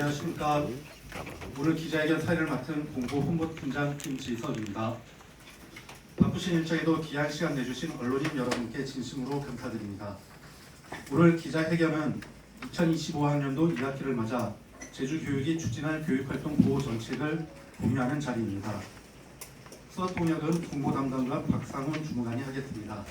안녕하십니까. 오늘 기자회견 사회를 맡은 공보 홍보팀장 김지석입니다. 바쁘신 일정에도 귀한 시간 내주신 언론인 여러분께 진심으로 감사드립니다. 오늘 기자회견은 2025학년도 2학기를 맞아 제주교육이 추진할 교육활동 보호 정책을 공유하는 자리입니다. 수업 통역은 공보 담당관 박상훈 주무관이 하겠습니다.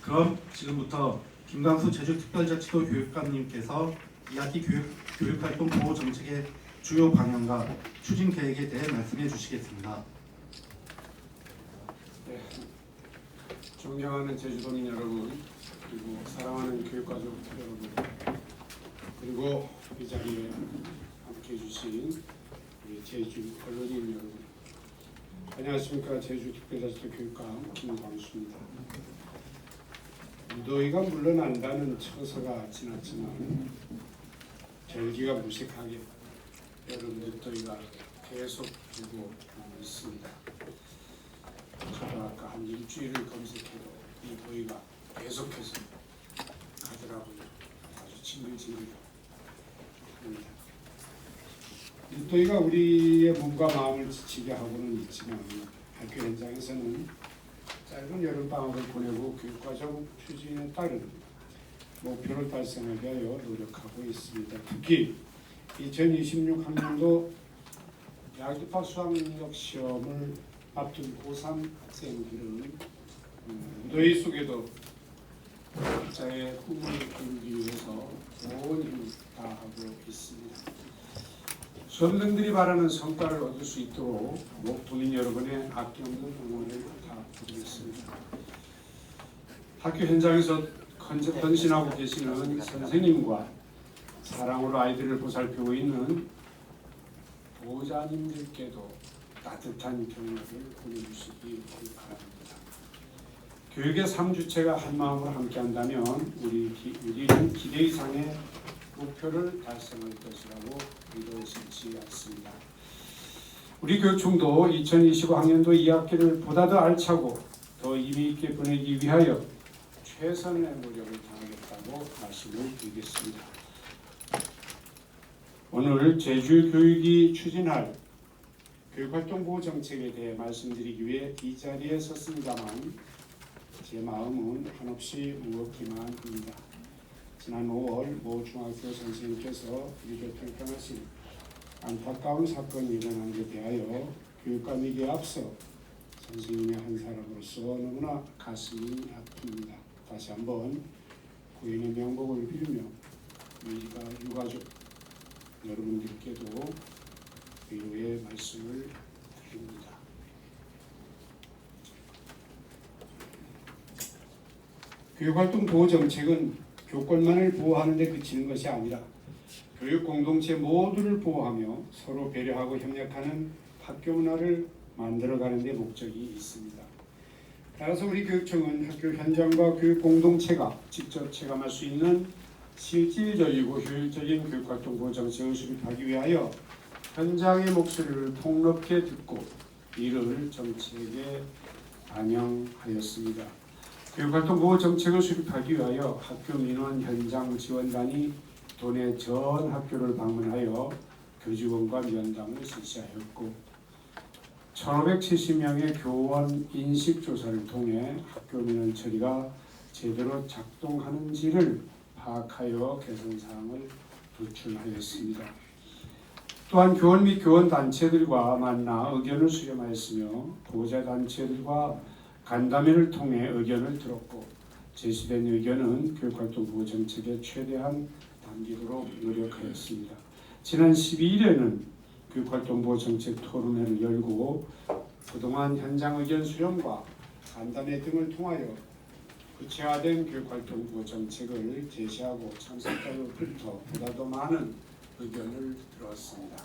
그럼 지금부터 김광수 제주특별자치도 교육감님께서 2학기 교육, 교육활동 보호 정책의 주요 방향과 추진 계획에 대해 말씀해 주시겠습니다. 네. 존경하는 제주도민 여러분 그리고 사랑하는 교육가족 여러분 그리고 이 자리에 함께해 주신 우리 제주 언론인 여러분 안녕하십니까 제주 특별자치도 교육감 김광수입니다. 무더위가 물러난다는 처서가 지났지만 절기가 무색하게 여름 늦더위가 계속 불고 있습니다. 저도 아까 한 일주일을 검색해도 이 더위가 계속해서 가더라고요. 아주 징글징글합니다. 이 더위가 우리의 몸과 마음을 지치게 하고는 있지만 학교 현장에서는 짧은 여름 방학을 보내고 교육과정 추진에 따른 목표를 달성하기 위하여 노력하고 있습니다. 특히 2026 학년도 야기파 수학능력 시험을 앞둔 고3 학생들은 음, 무더위 속에도 자의 꿈을 이루기 위해서 온 힘을 다하고 있습니다. 수험생들이 바라는 성과를 얻을 수 있도록 목도민 여러분의 아낌없는 응원을 부탁드리겠습니다. 학교 현장에서 헌- 헌신하고 계시는 선생님과 사랑으로 아이들을 보살피고 있는 보호자님들께도 따뜻한 격려를 보내주시기 바랍니다. 교육의 삼주체가 한 마음으로 함께한다면 우리 기, 우리는 기대 이상의 목표를 달성할 것이라고 믿어지지 않습니다. 우리 교육청도 2025학년도 2학기를 보다 더 알차고 더 의미 있게 보내기 위하여 최선의 노력을 다하겠다고 말씀을 드리겠습니다. 오늘 제주 교육이 추진할 교육활동 보호 정책에 대해 말씀드리기 위해 이 자리에 섰습니다만 제 마음은 한없이 무겁기만 합니다. 지난 5월 모 중학교 선생님께서 유교 탈당하신 안타까운 사건이 일어난 데 대하여 교육감이기에 앞서 선생님의 한 사람으로서 너무나 가슴이 아픕니다. 다시 한번 고인의 명복을 빌며 우리가 유가족 여러분들께도 위로의 말씀을 드립니다. 교육활동 보호 정책은 교권만을 보호하는 데 그치는 것이 아니라 교육 공동체 모두를 보호하며 서로 배려하고 협력하는 학교 문화를 만들어가는 데 목적이 있습니다. 따라서 우리 교육청은 학교 현장과 교육 공동체가 직접 체감할 수 있는 실질적이고 효율적인 교육활동 정책을 수립하기 위하여 현장의 목소리를 폭넓게 듣고 이를 정책에 반영하였습니다. 교육활동 보호 정책을 수립하기 위하여 학교 민원 현장 지원단이 도내 전 학교를 방문하여 교직원과 위원장을 실시하였고 1,570명의 교원 인식 조사를 통해 학교 민원 처리가 제대로 작동하는지를 파악하여 개선 사항을 도출하였습니다. 또한 교원 및 교원 단체들과 만나 의견을 수렴하였으며 보호자 단체들과 간담회를 통해 의견을 들었고 제시된 의견은 교육활동 보호 정책의 최대한 단계도록 노력하였습니다. 지난 12일에는 교육활동 보호 정책 토론회를 열고 그동안 현장 의견 수렴과 간담회 등을 통하여 구체화된 교육활동 보호 정책을 제시하고 참석자로부터 보다 더 많은 의견을 들었습니다.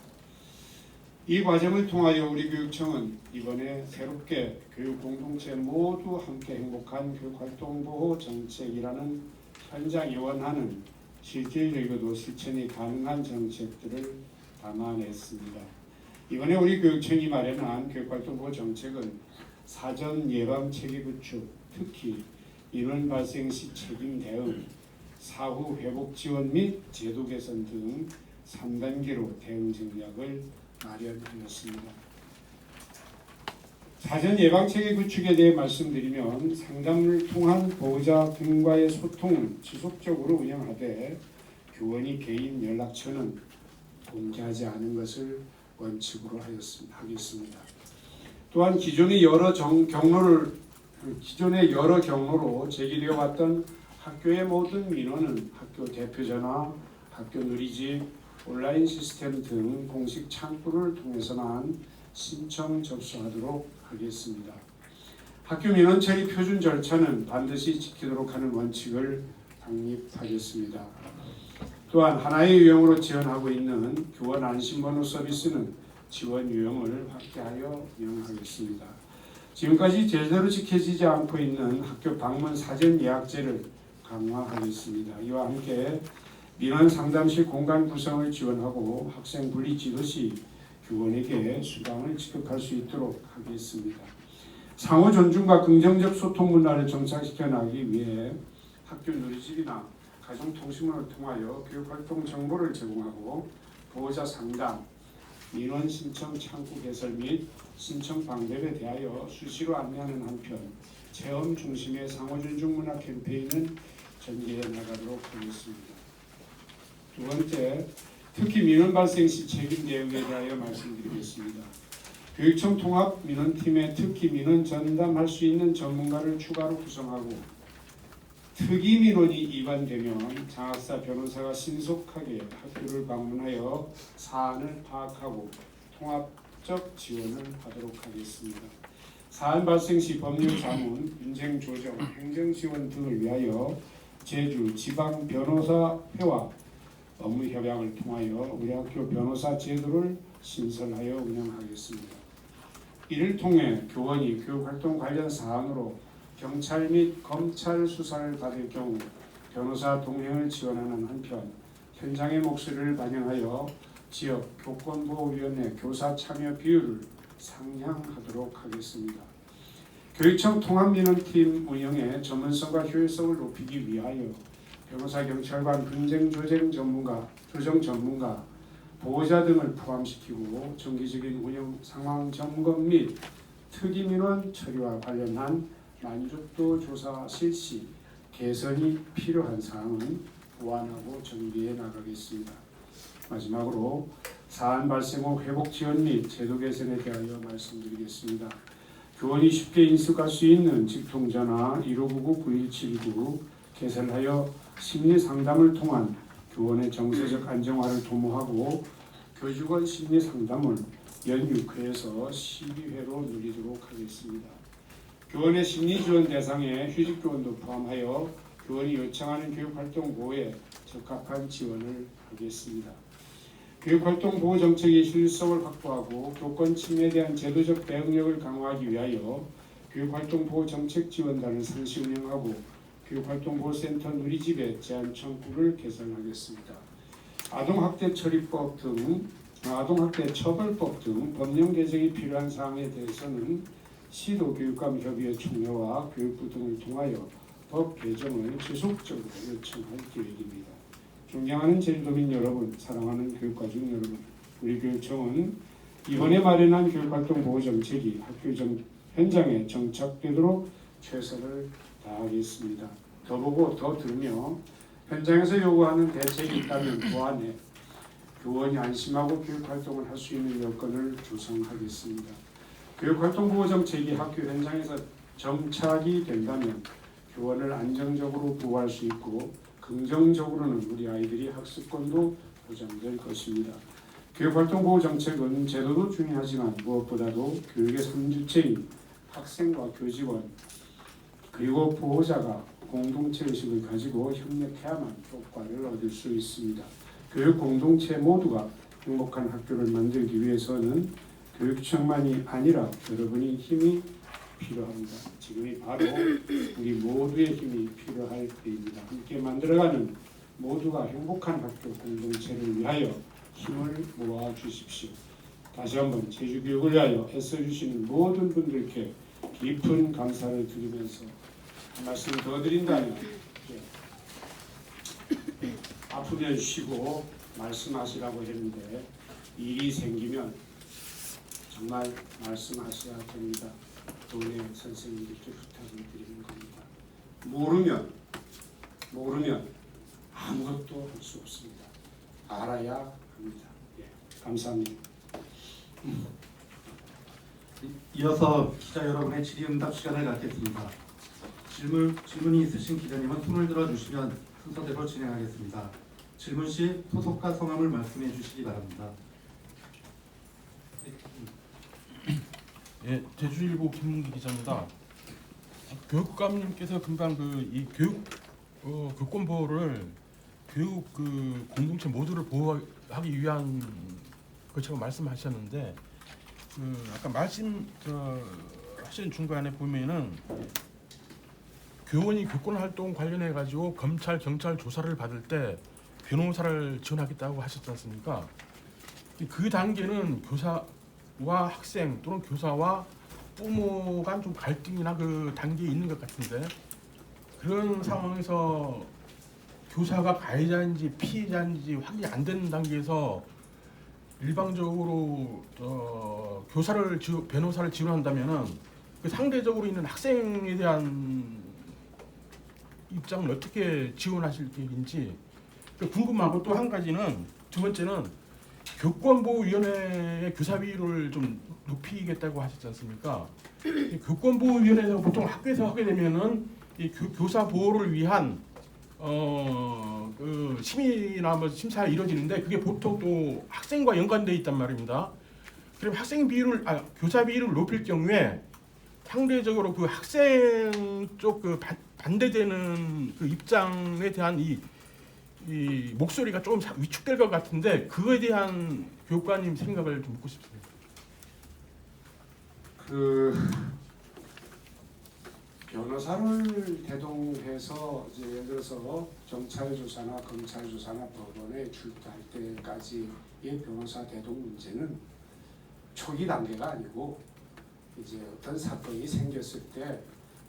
이 과정을 통하여 우리 교육청은 이번에 새롭게 교육 공동체 모두 함께 행복한 교육활동 보호 정책이라는 현장이 원하는 실질적이고도 실천이 가능한 정책들을 담아냈습니다. 이번에 우리 교육청이 마련한 교육활동 보호 정책은 사전 예방 체계 구축, 특히 인원 발생 시 책임 대응, 사후 회복 지원 및 제도 개선 등 3단계로 대응 전략을 마련하였습니다. 사전 예방 체계 구축에 대해 말씀드리면 상담을 통한 보호자 등과의 소통을 지속적으로 운영하되 교원이 개인 연락처는 공개하지 않은 것을 원칙으로 하였습니다. 또한 기존의 여러 정, 경로를 기존의 여러 경로로 제기되어 왔던 학교의 모든 민원은 학교 대표전화, 학교 누리집, 온라인 시스템 등 공식 창구를 통해서만 신청 접수하도록 하겠습니다. 학교 민원 처리 표준 절차는 반드시 지키도록 하는 원칙을 확립하겠습니다. 또한 하나의 유형으로 지원하고 있는 교원 안심번호 서비스는 지원 유형을 확대하여 운영하겠습니다. 지금까지 제대로 지켜지지 않고 있는 학교 방문 사전 예약제를 강화하겠습니다. 이와 함께 민원 상담실 공간 구성을 지원하고 학생 분리 지도 시 교원에게 수당을 지급할 수 있도록 하겠습니다. 상호 존중과 긍정적 소통 문화를 정착시켜 나가기 위해 학교 누리집이나 가정통신문을 통하여 교육활동 정보를 제공하고 보호자 상담, 민원 신청 창구 개설 및 신청 방법에 대하여 수시로 안내하는 한편 체험 중심의 상호 존중 문화 캠페인은 전개해 나가도록 하겠습니다. 두 번째, 특히 민원 발생 시 책임 대응에 대하여 말씀드리겠습니다. 교육청 통합 민원팀에 특히 민원 전담할 수 있는 전문가를 추가로 구성하고 특이 민원이 위반되면 장학사 변호사가 신속하게 학교를 방문하여 사안을 파악하고 통합적 지원을 하도록 하겠습니다. 사안 발생 시 법률 자문, 인생 조정, 행정 지원 등을 위하여 제주 지방 변호사회와 업무 협약을 통하여 우리 학교 변호사 제도를 신설하여 운영하겠습니다. 이를 통해 교원이 교육활동 관련 사안으로 경찰 및 검찰 수사를 받을 경우 변호사 동행을 지원하는 한편 현장의 목소리를 반영하여 지역 교권보호위원회 교사 참여 비율을 상향하도록 하겠습니다. 교육청 통합민원팀 운영의 전문성과 효율성을 높이기 위하여 변호사, 경찰관, 분쟁 조정 전문가, 조정 전문가, 보호자 등을 포함시키고 정기적인 운영 상황 점검 및 특이 민원 처리와 관련한 만족도 조사 실시 개선이 필요한 사항은 보완하고 정비해 나가겠습니다. 마지막으로 사안 발생 후 회복 지원 및 제도 개선에 대하여 말씀드리겠습니다. 교원이 쉽게 인식할 수 있는 직통전화 1599-9179 개설하여 심리 상담을 통한 교원의 정서적 안정화를 도모하고 교직원 심리 상담을 연 6회에서 12회로 늘리도록 하겠습니다. 교원의 심리 지원 대상에 휴직 교원도 포함하여 교원이 요청하는 교육활동 보호에 적합한 지원을 하겠습니다. 교육활동 보호 정책의 실효성을 확보하고 교권 침해에 대한 제도적 대응력을 강화하기 위하여 교육활동 보호 정책 지원단을 상시 운영하고 교육활동보호센터 누리집의 제한 청구를 개선하겠습니다. 아동학대 처리법 등 아동학대 처벌법 등 법령 개정이 필요한 사항에 대해서는 시도 교육감 협의회 총회와 교육부 등을 통하여 법 개정을 지속적으로 요청할 계획입니다. 존경하는 제주도민 여러분, 사랑하는 교육가족 여러분, 우리 교육청은 이번에 마련한 교육활동 보호 정책이 학교 정, 현장에 정착되도록 최선을 다하겠습니다. 더 보고 더 들으며 현장에서 요구하는 대책이 있다면 보완해 교원이 안심하고 교육활동을 할 수 있는 여건을 조성하겠습니다. 교육활동 보호 정책이 학교 현장에서 정착이 된다면 교원을 안정적으로 보호할 수 있고 긍정적으로는 우리 아이들이 학습권도 보장될 것입니다. 교육활동 보호 정책은 제도도 중요하지만 무엇보다도 교육의 삼주체인 학생과 교직원 그리고 보호자가 공동체 의식을 가지고 협력해야만 효과를 얻을 수 있습니다. 교육 공동체 모두가 행복한 학교를 만들기 위해서는 교육청만이 아니라 여러분이 힘이 필요합니다. 지금이 바로 우리 모두의 힘이 필요할 때입니다. 함께 만들어가는 모두가 행복한 학교 공동체를 위하여 힘을 모아 주십시오. 다시 한번 제주 교육을 위하여 애써 주시는 모든 분들께 깊은 감사를 드리면서 한 말씀 더 드린다면 예. 아프면 쉬고 말씀하시라고 했는데 일이 생기면 정말 말씀하셔야 됩니다. 도내 선생님들께 부탁을 드리는 겁니다. 모르면 모르면 아무것도 할 수 없습니다. 알아야 합니다. 예, 감사합니다. 이어서 기자 여러분의 질의응답 시간을 갖겠습니다. 질문, 질문이 있으신 기자님은 손을 들어주시면 순서대로 진행하겠습니다. 질문 시 소속과 성함을 말씀해 주시기 바랍니다. 예, 제주일보 김문기 기자입니다. 교육감님께서 금방 그 이 교육 어, 교권 보호를 교육 그 공동체 모두를 보호하기 위한 것처럼 말씀하셨는데 그 아까 말씀 저, 하시는 중간에 보면은 교원이 교권 활동 관련해 가지고 검찰 경찰 조사를 받을 때 변호사를 지원하겠다고 하셨지 않습니까? 그 단계는 교사 와 학생 또는 교사와 부모 간 좀 갈등이나 그 단계에 있는 것 같은데 그런 상황에서 교사가 가해자인지 피해자인지 확인이 안 되는 단계에서 일방적으로 어, 교사를 지, 변호사를 지원한다면은 그 상대적으로 있는 학생에 대한 입장을 어떻게 지원하실 계획인지 그 궁금하고 또 한 가지는 두 번째는 교권보호위원회의 교사 비율을 좀 높이겠다고 하셨지 않습니까? 이 교권보호위원회에서 보통 학교에서 하게 되면은 이 교, 교사 보호를 위한 어 그 심의나 뭐 심사가 이루어지는데 그게 보통 또 학생과 연관돼 있단 말입니다. 그럼 학생 비율을 아 교사 비율을 높일 경우에 상대적으로 그 학생 쪽 그 반대되는 그 입장에 대한 이, 이 목소리가 조금 자- 위축될 것 같은데 그거에 대한 교육관님 생각을 좀 묻고 싶습니다. 그 변호사를 대동해서 이제 예를 들어서 경찰 조사나 검찰 조사나 법원에 출두할 때까지의 변호사 대동 문제는 초기 단계가 아니고 이제 어떤 사건이 생겼을 때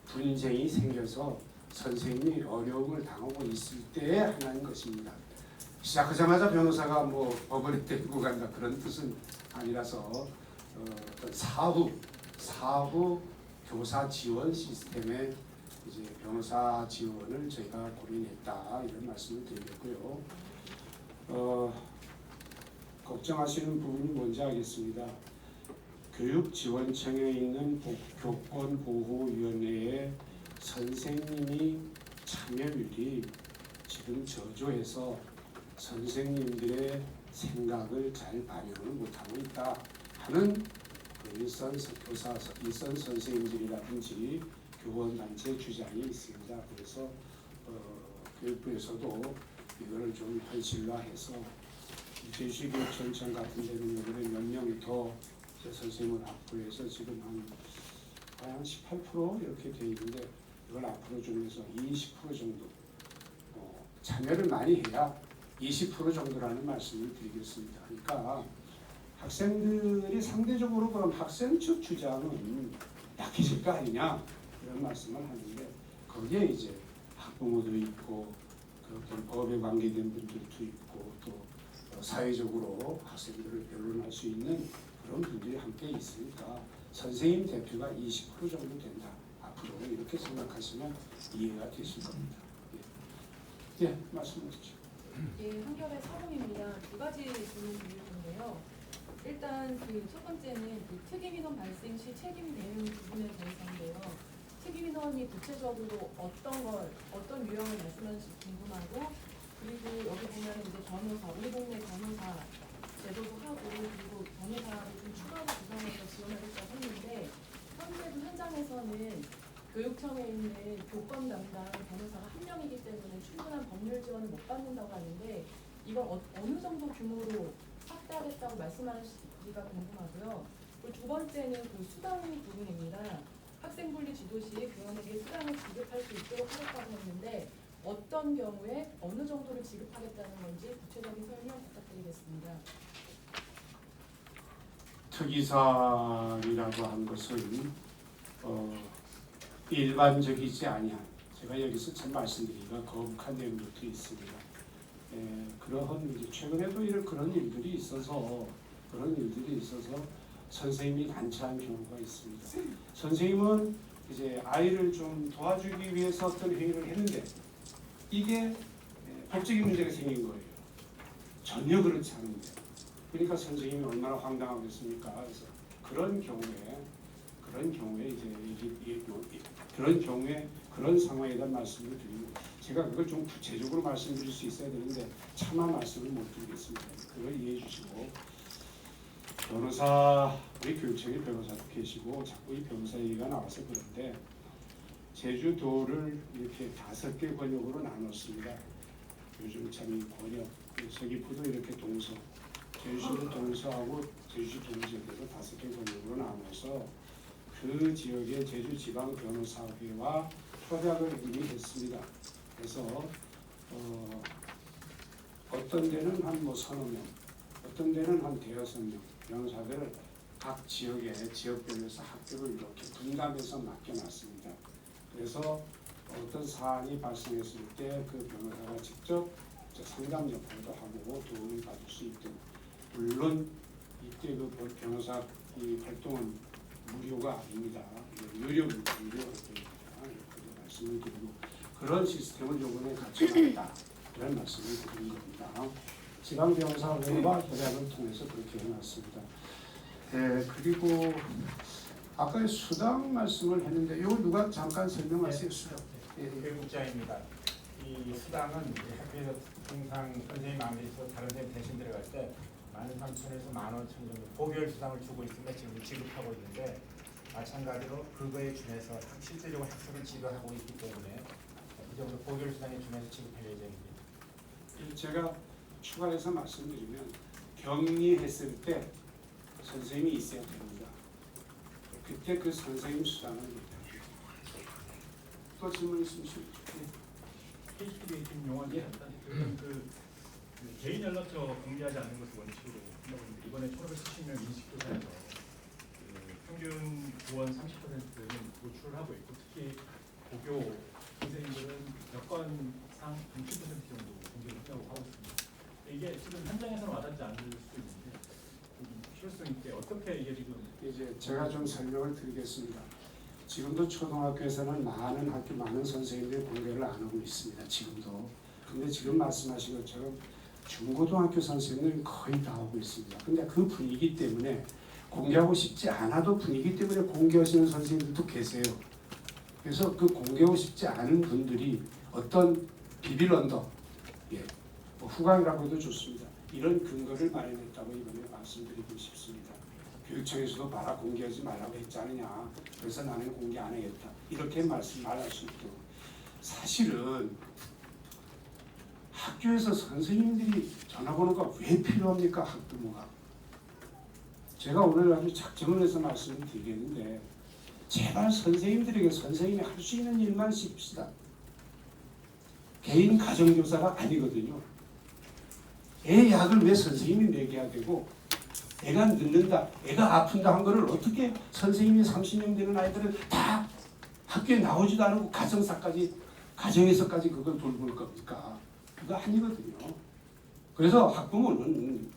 분쟁이 생겨서 선생님이 어려움을 당하고 있을 때에 하나인 것입니다. 시작하자마자 변호사가 뭐 법원에 데리고 간다 그런 뜻은 아니라서 어, 어떤 사후 사후 교사 지원 시스템에 이제 변호사 지원을 저희가 고민했다 이런 말씀을 드리겠고요. 어, 걱정하시는 부분이 뭔지 알겠습니다. 교육지원청에 있는 복- 교권보호위원회에 선생님이 참여율이 지금 저조해서 선생님들의 생각을 잘 반영을 못하고 있다 하는 그 일선 서- 교사 서- 일선 선생님들이라든지 교원 단체 주장이 있습니다. 그래서 어, 교육부에서도 이거를 좀 현실화해서 제주교육청청 같은 데는 이번에 몇 명이 더 선생님을 확보해서 지금 한 한 18% 이렇게 돼 있는데 이걸 앞으로 좀 해서 20% 정도 어, 참여를 많이 해야 20% 정도라는 말씀을 드리겠습니다. 그러니까 학생들이 상대적으로 그럼 학생 측 주장은 약해질 거 아니냐 이런 말씀을 하는데 거기에 이제 학부모도 있고 그 어떤 법에 관계된 분들도 있고 또 어, 사회적으로 학생들을 변론할 수 있는 그런 분들이 함께 있으니까 선생님 대표가 20% 정도 된다 이렇게 생각하시면 이해가 되실 겁니다. 예, 예 말씀하시죠. 예, 한결의 사범입니다. 두 가지 질문 드릴 건데요. 일단 그 첫 번째는 그 특임 인원 발생 시 책임 대응 부분에 대해서인데요. 특임 인원이 구체적으로 어떤 걸 어떤 유형을 말씀하는지 궁금하고 그리고 여기 보면 이제 변호사 우리 동네 변호사 제도도 하고 그리고 변호사를 좀 추가로 구성해서 지원하겠다고 했는데 현재도 현장에서는 교육청에 있는 교권 담당 변호사가 한 명이기 때문에 충분한 법률 지원을 못 받는다고 하는데 이걸 어, 어느 정도 규모로 확대하겠다고 말씀하시기가 궁금하고요. 그리고 두 번째는 그 수당 부분입니다. 학생 분리 지도 시 교원에게 수당을 지급할 수 있도록 하겠다고 했는데 어떤 경우에 어느 정도를 지급하겠다는 건지 구체적인 설명 부탁드리겠습니다. 특이사이라고 한 것은 어, 일반적이지 아니한 제가 여기서 참 말씀드리기가 거북한 내용도 있습니다. 예, 그러한 이제 최근에도 이런 그런 일들이 있어서 그런 일들이 있어서 선생님이 난처한 경우가 있습니다. 선생님은 이제 아이를 좀 도와주기 위해서 어떤 행위를 했는데 이게 예, 법적인 문제가 생긴 거예요. 전혀 그렇지 않은데. 그러니까 선생님이 얼마나 황당하겠습니까? 그래서 그런 경우에 그런 경우에 이제 그런 경우에 그런 상황에 대한 말씀을 드리고 제가 그걸 좀 구체적으로 말씀드릴 수 있어야 되는데 차마 말씀을 못 드리겠습니다. 그걸 이해해 주시고 변호사 우리 교육청에 변호사도 계시고 자꾸 이 변호사 얘기가 나와서 그런데 제주도를 이렇게 다섯 개 권역으로 나눴습니다. 요즘 참 이 권역 서귀포도 이렇게 동서 제주시도 동서하고 제주시 동지역에서 다섯 개 권역으로 나눠서 그 지역의 제주지방 변호사회와 협약을 이미 했습니다. 그래서 어, 어떤 데는 한 뭐 서너 명, 어떤 데는 한 대여섯 명 변호사들을 각 지역에 지역별로서 학교를 이렇게 분담해서 맡겨놨습니다. 그래서 어떤 사안이 발생했을 때 그 변호사가 직접 상담 역할도 하고 도움을 받을 수 있도록 물론 이때 그 변호사 이 활동은 무료가 아닙니다. 유료 무료. 이렇게 말씀을 드리고 그런 시스템을 요번에 갖춰놨다 그런 말씀을 드린 겁니다. 지방 변호사회와 협약을 통해서 그렇게 해놨습니다. 예, 그리고 아까 수당 말씀을 했는데 이거 누가 잠깐 설명하세요 수당. 예, 예. 교육자입니다. 이 수당은 학교에서 항상 선생님 마음에서 다른 선생님 대신 들어갈 때 만 삼천에서 만 오천 정도 보별 수당을 주고 있으면 지금 지급하고 있는데 마찬가지로 그거에 준해서 실제적으로 학생을 지도하고 있기 때문에 이 정도 보별 수당에 준해서 지급할 예정입니다. 이 제가 추가해서 말씀드리면 격리했을 때 선생님이 있어야 됩니다. 그때 그 선생님 수당을. 또 질문 있으시죠? KTV 지금 용어인데 지금 그, 그 개인 연락처 공개하지 않는 것을 원칙으로 한다고 했는데 이번에 1,570명 인식조사에서 그 평균 구원 30%는 노출을 하고 있고 특히 고교 선생님들은 여건상 60% 정도 공개를 한다고 하고 있습니다. 이게 지금 현장에서는 와닿지 않을 수도 있는데 좀 필요성 있게 어떻게 이게 지금 이제 제가 좀 설명을 드리겠습니다. 지금도 초등학교에서는 많은 학교 많은 선생님들이 공개를 안 하고 있습니다. 지금도. 근데 지금 말씀하신 것처럼 중고등학교 선생님들은 거의 다 하고 있습니다. 근데 그 분위기 때문에 공개하고 싶지 않아도 분위기 때문에 공개하시는 선생님들도 계세요. 그래서 그 공개하고 싶지 않은 분들이 어떤 비빌 언더, 예, 뭐 후광이라고 해도 좋습니다. 이런 근거를 마련했다고 이번에 말씀드리고 싶습니다. 교육청에서도 봐라 공개하지 말라고 했지 않느냐. 그래서 나는 공개 안 하겠다. 이렇게 말씀 말할 수 있도록. 사실은 학교에서 선생님들이 전화번호가 왜 필요합니까? 학부모가. 제가 오늘 아주 작정을 해서 말씀을 드리겠는데 제발 선생님들에게 선생님이 할 수 있는 일만 씁시다. 개인 가정교사가 아니거든요. 애 약을 왜 선생님이 먹여야 되고 애가 늦는다, 애가 아픈다 한 거를 어떻게 선생님이 30명 되는 아이들을 다 학교에 나오지도 않고 가정사까지 가정에서까지 그걸 돌볼 겁니까? 그거 아니거든요. 그래서 학부모는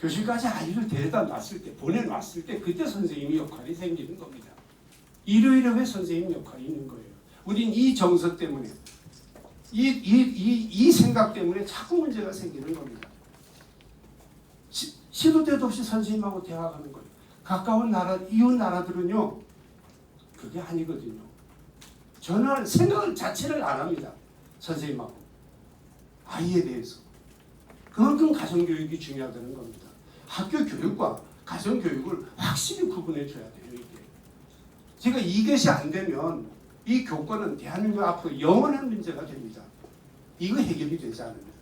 교실까지 아이를 데려다 놨을 때 보내놨을 때 그때 선생님이 역할이 생기는 겁니다. 일요일에 왜 선생님 역할이 있는 거예요? 우린 이 정서 때문에 이, 이, 이, 이 생각 때문에 자꾸 문제가 생기는 겁니다. 시, 시도 때도 없이 선생님하고 대화하는 거예요. 가까운 나라, 이웃 나라들은요, 그게 아니거든요. 전화를, 생각을 자체를 안 합니다. 선생님하고. 아이에 대해서. 그만큼 가정교육이 중요하다는 겁니다. 학교 교육과 가정교육을 확실히 구분해 줘야 돼요, 이게. 제가 이것이 안 되면 이 교권은 대한민국 앞으로 영원한 문제가 됩니다. 이거 해결이 되지 않으면.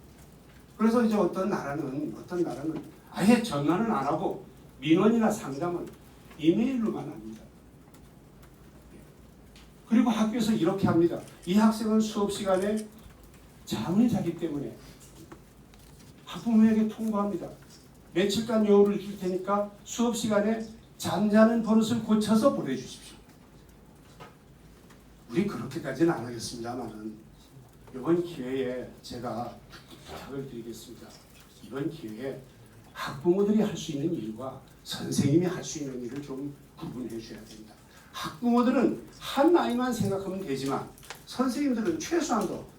그래서 이제 어떤 나라는 어떤 나라는 아예 전화는 안 하고 민원이나 상담은 이메일로만 합니다. 그리고 학교에서 이렇게 합니다. 이 학생은 수업 시간에 잠을 자기 때문에 학부모에게 통보합니다. 며칠간 여우를 줄 테니까 수업 시간에 잠자는 버릇을 고쳐서 보내주십시오. 우리 그렇게까지는 안 하겠습니다만은 이번 기회에 제가 부탁을 드리겠습니다. 이번 기회에 학부모들이 할 수 있는 일과 선생님이 할 수 있는 일을 좀 구분해 줘야 됩니다. 학부모들은 한 아이만 생각하면 되지만 선생님들은 최소한도